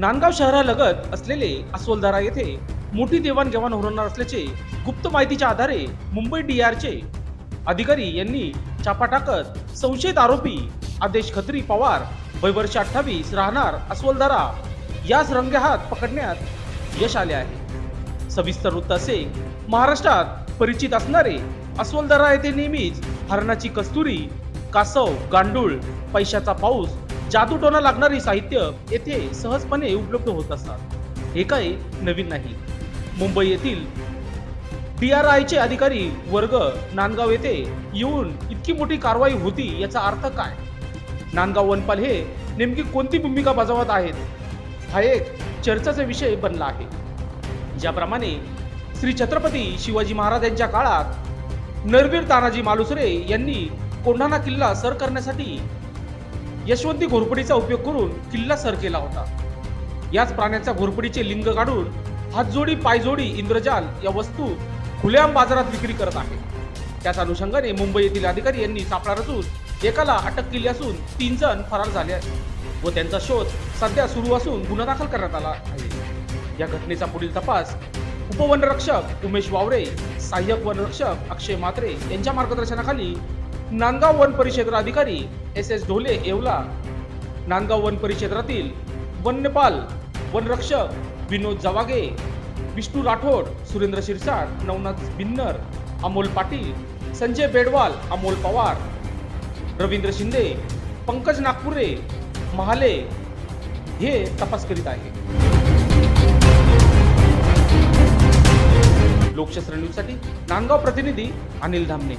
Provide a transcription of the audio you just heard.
नांदगाव शहरालगत असलेले असोलदारा येथे मोठी देवाणघेवाण होणार असल्याचे गुप्त माहितीच्या आधारे मुंबई डी आरचे अधिकारी यांनी छापा टाकत संशयित आरोपी आदेश खत्री पवार वय वर्ष अठ्ठावीस राहणार अस्वलधारा यास रंगेहात पकडण्यात यश आले आहे. सविस्तर वृत्त असे महाराष्ट्रात परिचित असणारे अस्वलदारा येथे नेहमीच हरणाची कस्तुरी कासव गांडूळ पैशाचा पाऊस जादूटोना लागणारी साहित्य येथे सहजपणे उपलब्ध होत असतात. हे काही नवीन नाही. मुंबई येथील डी आर आयचे अधिकारी वर्ग नांदगाव येथे येऊन इतकी मोठी कारवाई होती याचा अर्थ काय? नांदगाव वनपाल हे नेमकी कोणती भूमिका बजावत आहेत? हा एक चर्चाचा विषय बनला आहे. ज्याप्रमाणे श्री छत्रपती शिवाजी महाराज यांच्या काळात नरवीर तानाजी मालुसरे यांनी कोंढाणा किल्ला सर करण्यासाठी यशवंती घोरपडीचा उपयोग करून किल्ला सर केला होता. याच प्राण्याच्या घोरपडीचे लिंग काढून हातजोडी पायजोडी इंद्रजाल या वस्तू खुल्याम बाजारात विक्री करत आहे. त्याच अनुषंगाने मुंबई येथील अधिकारी यांनी सापळा रचून एकाला अटक केली असून तीन जण फरार झाले आहेत व त्यांचा शोध सध्या सुरू असून गुन्हा दाखल करण्यात आला आहे. या घटनेचा पुढील तपास उपवनरक्षक उमेश वावरे सहाय्यक वनरक्षक अक्षय मात्रे यांच्या मार्गदर्शनाखाली नांदगाव वन परिक्षेत्र अधिकारी एस एस ढोले येवला. नांदगाव वन परिक्षेत्रातील वन्यपाल वनरक्षक विनोद जवागे विष्णू राठोड सुरेंद्र शिरसाट नवनाथ बिन्नर अमोल पाटील संजय बेडवाल अमोल पवार रवींद्र शिंदे पंकज नागपुरे महाले हे तपास करीत आहे लोकशास्त्र न्यूजसाठी नांदगाव प्रतिनिधी अनिल धामणे.